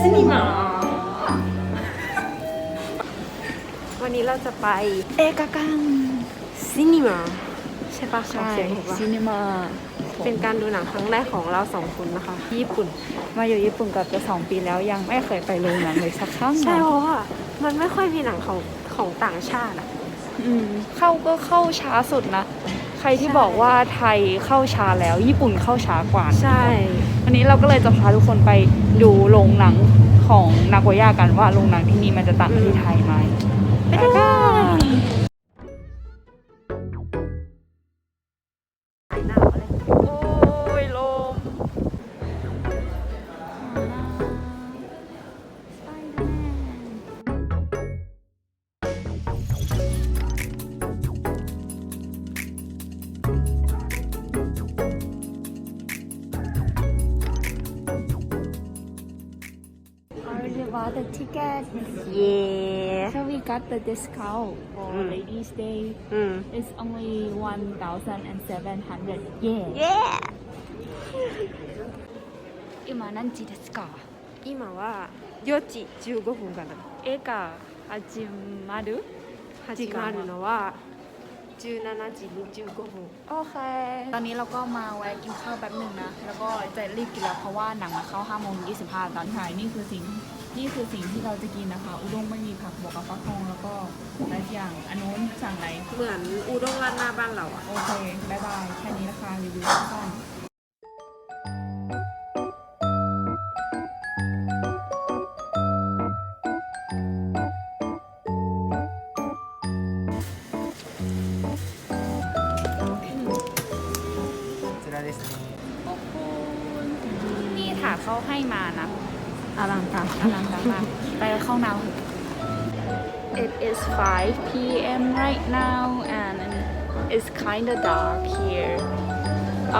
ซินิมาวันนี้เราจะไปเอกกังซินิมาใช่ปะใช่ออกเสียงถูกปะซีนีมาเป็นการดูหนังครั้งแรกของเราสองคนนะคะที่ญี่ปุ่น มาอยู่ญี่ปุ่นกับจะสองปีแล้วยังไม่เคยไปโรงหนังเลยสักครั้งใช่นะเพราะว่ามันไม่ค่อยมีหนังของของต่างชาติอะอืมเข้าก็เข้าช้าสุดนะใค รที่บอกว่าไทยเข้าช้าแล้ว ญี่ปุ่นเข้าช้ากว่าใช่ วันนี้เราก็เลยจะพาทุกคนไปดูโรงหนังของนาโกย่ากันว่าโรงหนังที่นี่มันจะต่างกับที่ไทยไหมไปดูกัน bought the tickets. Yeah. So we got the discount for mm. Ladies' Day. Mm. It's only 1,700 yen. Yeah. 今何時ですか今は4時15分かな。映画始まる始まるのは17時25分โอเค ตอนนี้เราก็มาแวะกินข้าวแป๊บหนึ่งนะ แล้วก็จะรีบกินแล้วเพราะว่าหนังมาเข้า5โมง25ตอนถ่ายนี่คือสิ่งนี่คือสิ่งที่เราจะกินนะคะ อุด้งไม่มีผักบวกกับฟักทองแล้วก็หลายอย่างอันนู้นสั่งไหนเหมือนอูด้งราดหน้าบ้านเราอะโอเคบายบาย แค่นี้นะคะรีวิวสั้นๆ เขาให้มานะ อลังการ อลังการมากไปเข้าน้ำเถอะ It is 5 p.m. right now and it's kind of dark here.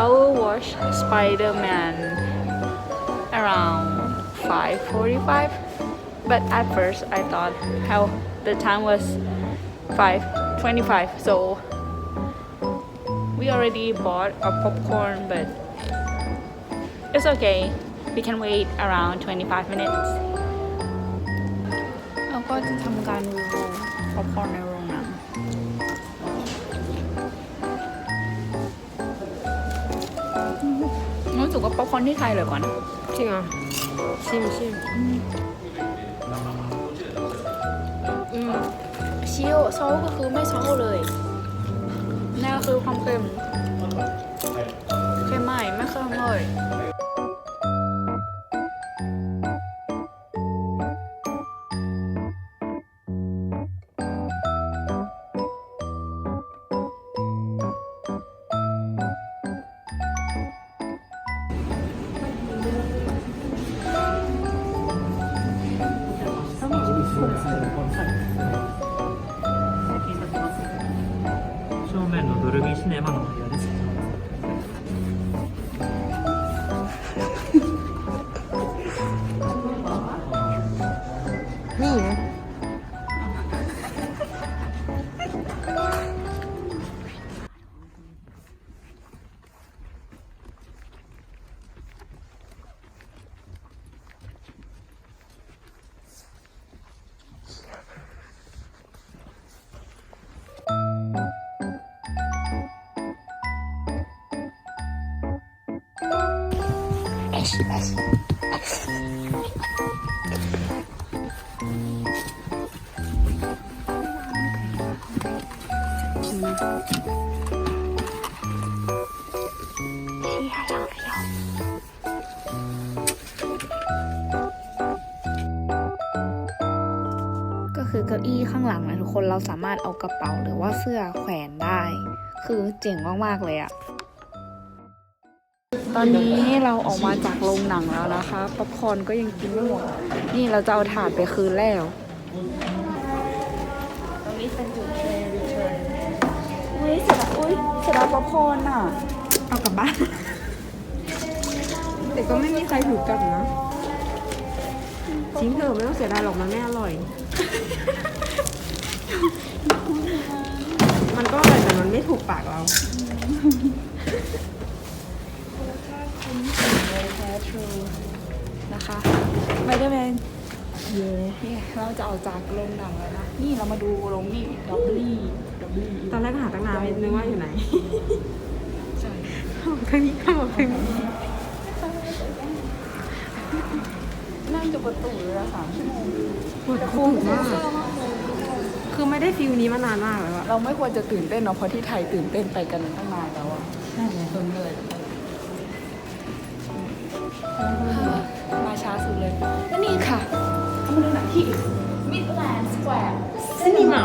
I will watch Spider-Man around 5:45, but at first I thought how the time was 5:25, so we already bought a popcorn, but it's okay. We can wait around 25 minutes. เราก็จะทำการรีวิวป๊อปคอร์นในโรงหนังรู้สึกว่าป๊อปคอร์นที่ไทยเลยกว่านะจริงเหรอชิมชิมอืมเชียวซอสก็คือไม่ซอสเลยนี่ก็คือความเค็มเค็มไม่ไม่เค็มเลย 노르기 시내만 연습. Neil. ก็คือเก้าอี้ข้างหลังนะทุกคนเราสามารถเอากระเป๋าหรือว่าเสื้อแขวนได้ คือเจ๋งมาก ๆ เลยอะ ตอนนี้เราออกมาจากโรงหนังแล้วนะคะป๊อปคอร์นก็ยังกินไม่หมด นี่เราจะเอาถาดไปคืนแล้ว ตรงนี้เป็นจุดเทรนรีเทิร์นอุ้ยเสร็จแล้วอุ้ยเสร็จแล้วป๊อปคอร์นอะ เอากลับบ้าน แต่ก็ไม่มีใครถูกกลับนะทิ้งเถอะไม่ต้องเสียดายหรอกมันไม่อร่อย มันก็อร่อยแต่มันไม่ถูกปากเรา เลยแท้ทรูนะคะไม่ได้เป็นเย้เนี่ยเราจะออกจากโรงหนังแล้วนะ นี่เรามาดูโรงนี่ดับลี่ดับลี่ตอนแรกก็หาตั้งนานนึกว่าอยู่ไหนใช่ทางนี้ก็บอกทางนี้นั่งอยู่ประตูเลยอะสามชั่วโมงปวดคุ้มมากคือไม่ได้ฟิลนี้มานานมากแล้วอะเราไม่ควรจะตื่นเต้นเนาะเพราะที่ไทยตื่นเต้นไปกันตั้งนานแล้วอะใช่จนเลย มาช้าสุดเลยและนี่ค่ะเอามาดูหนังที่ Midland Square Cinema